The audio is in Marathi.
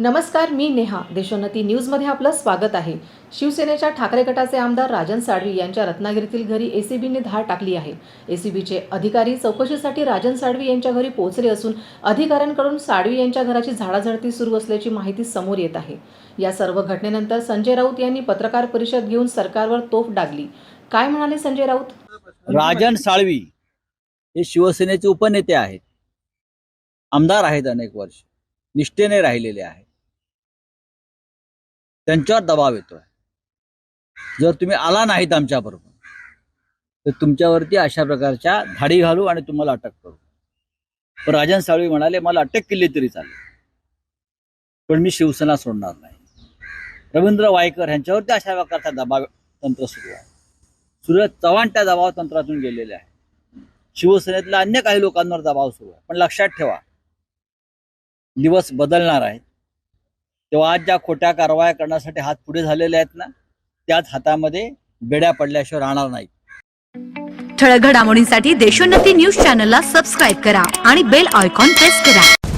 नमस्कार मी नेहा. देशोन्नती न्यूजमध्ये आपलं स्वागत आहे. शिवसेनेच्या ठाकरे गटाचे आमदार राजन साळवी यांच्या रत्नागिरीतील घरी एसीबीने धाड टाकली आहे. एसीबीचे अधिकारी चौकशीसाठी राजन साळवी यांच्या घरी पोहोचले असून अधिकाऱ्यांकडून साळवी यांच्या घराची झाडाझडती सुरू असल्याची माहिती समोर येत आहे. या सर्व घटनेनंतर संजय राऊत यांनी पत्रकार परिषद घेऊन सरकारवर तोफ डागली. काय म्हणाले संजय राऊत? राजन साळवी हे शिवसेनेचे उपनेते आहेत. आमदार आहेत अनेक वर्ष. निष्ठेने राहिलेले आहेत. त्यांच्यावर दबाव येतोय. जर तुम्ही आला नाहीत आमच्याबरोबर तर तुमच्यावरती अशा प्रकारच्या धाडी घालू आणि तुम्हाला अटक करू. पण राजन साळवी म्हणाले मला अटक केली तरी चालेल. पण मी शिवसेना सोडणार नाही. रवींद्र वायकर यांच्यावरती अशा प्रकारचा दबाव तंत्र सुरू आहे. सूरज चव्हाण त्या दबाव तंत्रातून गेलेले आहे शिवसेनेतल्या अन्य काही लोकांवर दबाव सुरू आहे. पण लक्षात ठेवा दिवस बदलणार आहेत. तेव्हा आज ज्या खोट्या कारवाया करण्यासाठी हात पुढे झालेले आहेत ना त्याच हातामध्ये बेड्या पडल्याशिवाय राहणार नाहीत. ठळक घडामोडींसाठी देशोन्नती न्यूज चॅनलला सबस्क्राईब करा आणि बेल आयकॉन प्रेस करा.